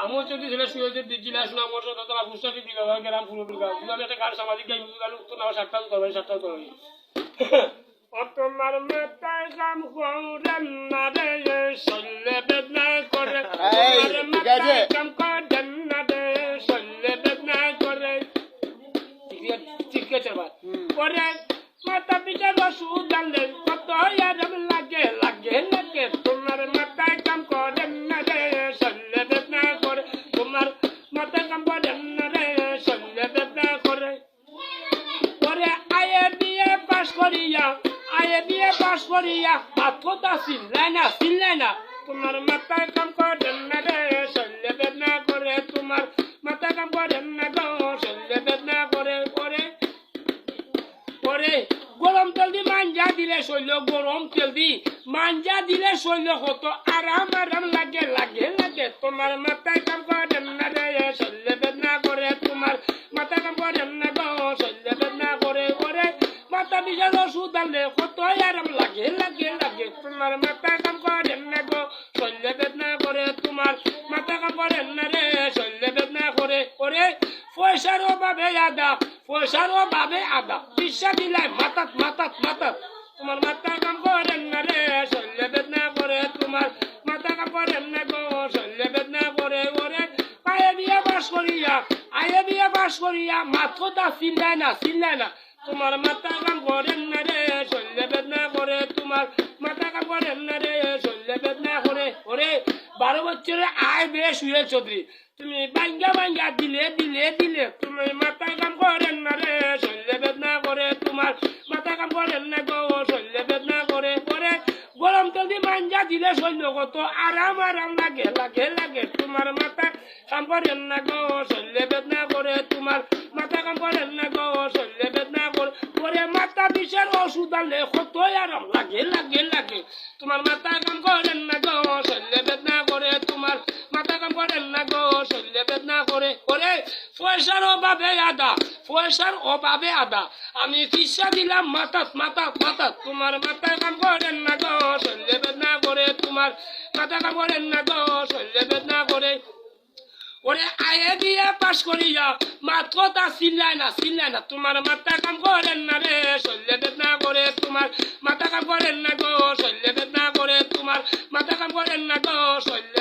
আমার যদি ছেলে যে জেলা শোনা আমার সাথে তারা গুস্তাটি বিঘা গ্রাম পুরো বিঘা আমি একটা গান সামাজিক গাই গান উত্তর না সাতটা করবে সাতটা করবে ও তোমার মাথায় কাম করেন না রে শল্লে বেদনা করে এই, তোমার ঠিক আছে। কাম করেন না রে শল্লে বেদনা করে ঠিক আছে বাদ পিঠে ওষুধ আনলেন কত আরাম করিয়া আয়ে বিয়ে পাস করিয়া পাথরটা চিনলাই না চিনলাই না তোমার মাথায় কাম করেন না রে বেদনা করে তোমার মাথায় কাম করেন না গো শল্যে বেদনা করে করে গরম তেল দি মাঞ্জা দিলে শৈল, গরম তেল দি মাঞ্জা দিলে শৈল, কত আরাম আরাম লাগে লাগে লাগে। তোমার মাথায় কাম করেন না রে শৈল বেদনা করে তোমার মাথায় কাম করেন না গো শৈল বেদনা করে করে মাথা বিষয় ওষুধ আনলে কত আরাম লাগে লাগে লাগে। তোমার মাথায় কাম করেন না গো শৈল বেদনা করে তোমার মাথা কাম করেন না রে শৈল বেদনা করে করে পয়সার অভাবে আদা পয়সার অভাবে আদা। পিসা দিলাই, মাতাত মাতাত মাতাত। তোমার মাথা কাম করেন না রে, শল্য বেদনা করে তোমার। মাথা কাম করেন না গো, শল্য বেদনা করে ওরে। পায়ে বিয়ে বাস করিয়া আয়ে বিয়ে বাস করিয়া মাথা চিল্লায় না চিল্লায় না। তোমার মাথা কাম করেন না রে, শল্য বেদনা করে তোমার। মাথা কাম করেন না রে, শল্য বেদনা করে ওরে। বারো বছরে আয় বেশ হয়ে চৌধুরী। তুমি বাঙ্গা বাঙ্গা দিলে দিলে দিলে। তুমি মাথা মাঞ্জা দিলে শৈল কত আরাম আরাম লাগে লাগে লাগে তোমার মাথা কাম করেন না গো শল্য বেদনা করে তোমার মাথা কাম করেন না গো শল্য বেদনা করে করে মাথা বিষের ওষুধ আনলে কত আরাম লাগে লাগে লাগে তোমার মাথা কাম করেন না গো শল্য বেদনা করে তোমার মাথা কাম করেন না গো শল্য বেদনা করে করে পয়সার অভাবে আদা পয়সার অভাবে আদা আমি চিকিৎসা দিলাম মাথাত মাথাত মাথাত তোমার মাথা কাম করেন না গো শল্য বেদনা করে বলেন না গো শল্য বেদনা করে। ওরে আয়ে দিয়ে পাস করিয়া তা চিল্লায় না চিল্লায় না। তোমার মাথা কাম করেন না রে শল্য বেদনা করে তোমার মাথা কাম করেন না গো শল্য বেদনা করে তোমার মাথা কাম করেন না গো শল্য